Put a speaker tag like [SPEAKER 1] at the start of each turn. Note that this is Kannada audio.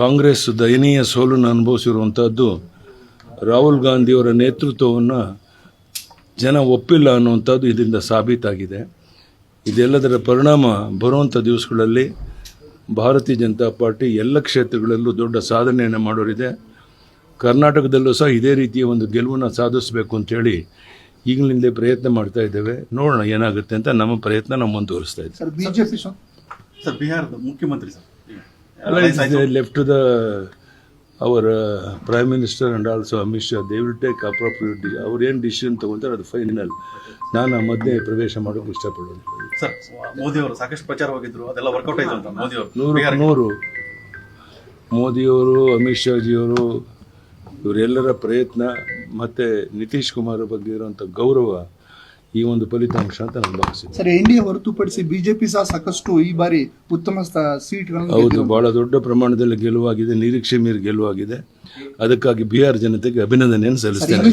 [SPEAKER 1] ಕಾಂಗ್ರೆಸ್ ದಯನೀಯ ಸೋಲನ್ನು ಅನುಭವಿಸಿರುವಂಥದ್ದು ರಾಹುಲ್ ಗಾಂಧಿಯವರ ನೇತೃತ್ವವನ್ನು ಜನ ಒಪ್ಪಿಲ್ಲ ಅನ್ನುವಂಥದ್ದು ಇದರಿಂದ ಸಾಬೀತಾಗಿದೆ. ಇದೆಲ್ಲದರ ಪರಿಣಾಮ ಬರುವಂಥ ದಿವಸಗಳಲ್ಲಿ ಭಾರತೀಯ ಜನತಾ ಪಾರ್ಟಿ ಎಲ್ಲ ಕ್ಷೇತ್ರಗಳಲ್ಲೂ ದೊಡ್ಡ ಸಾಧನೆಯನ್ನು ಮಾಡೋರಿದೆ. ಕರ್ನಾಟಕದಲ್ಲೂ ಸಹ ಇದೇ ರೀತಿಯ ಒಂದು ಗೆಲುವನ್ನು ಸಾಧಿಸಬೇಕು ಅಂತೇಳಿ ಈಗಲಿಂದಲೇ ಪ್ರಯತ್ನ ಮಾಡ್ತಾ ಇದ್ದೇವೆ. ನೋಡೋಣ ಏನಾಗುತ್ತೆ ಅಂತ ನಮ್ಮ ಪ್ರಯತ್ನ ನಾವು ಮುಂದುವರಿಸ್ತಾ ಇದ್ದೀವಿ.
[SPEAKER 2] ಸರ್ ಬಿಜೆಪಿ
[SPEAKER 3] ಸರ್ ಬಿಹಾರದ ಮುಖ್ಯಮಂತ್ರಿ sir.
[SPEAKER 1] Left to the our prime minister and also Amit Shah they will take appropriate ಅವ್ರು ಏನು ಡಿಸಿಷನ್ ತಗೊಳ್ತಾರೆ ಅದು ಫೈನಲ್ ನಾನು ಆ ಮಧ್ಯೆ ಪ್ರವೇಶ ಮಾಡೋಕೆ ಇಷ್ಟಪಡೋದು
[SPEAKER 3] ಸರ್ ಮೋದಿ ಅವರು ಸಾಕಷ್ಟು ಪ್ರಚಾರ ಹೋಗಿದ್ರು ಅದೆಲ್ಲ ವರ್ಕೌಟ್ ಆಯ್ತು ಮೋದಿಯವರು ಮೋದಿ ಅವರು.
[SPEAKER 1] ನೂರು ನೂರು. ಮೋದಿಯವರು ಅಮಿತ್ ಶಾಜಿಯವರು ಇವರೆಲ್ಲರ ಪ್ರಯತ್ನ ಮತ್ತು ನಿತೀಶ್ ಕುಮಾರ್ ಬಗ್ಗೆ ಇರುವಂಥ ಗೌರವ ಈ ಒಂದು ಫಲಿತಾಂಶ ಅಂತ ನಾನು ಭಾವಿಸಿದ್ದೆ
[SPEAKER 2] ಸರ್ ಎ ಹೊರತುಪಡಿಸಿ ಬಿಜೆಪಿ ಸಹ ಸಾಕಷ್ಟು ಈ ಬಾರಿ ಉತ್ತಮ ಸೀಟ್ಗಳನ್ನು
[SPEAKER 1] ಹೌದು. ಬಹಳ ದೊಡ್ಡ ಪ್ರಮಾಣದಲ್ಲಿ ಗೆಲುವಾಗಿದೆ ನಿರೀಕ್ಷೆ ಮೀರಿ ಗೆಲುವಾಗಿದೆ. ಅದಕ್ಕಾಗಿ ಬಿಹಾರ್ ಜನತೆಗೆ ಅಭಿನಂದನೆಯನ್ನು ಸಲ್ಲಿಸ್ತೇನೆ.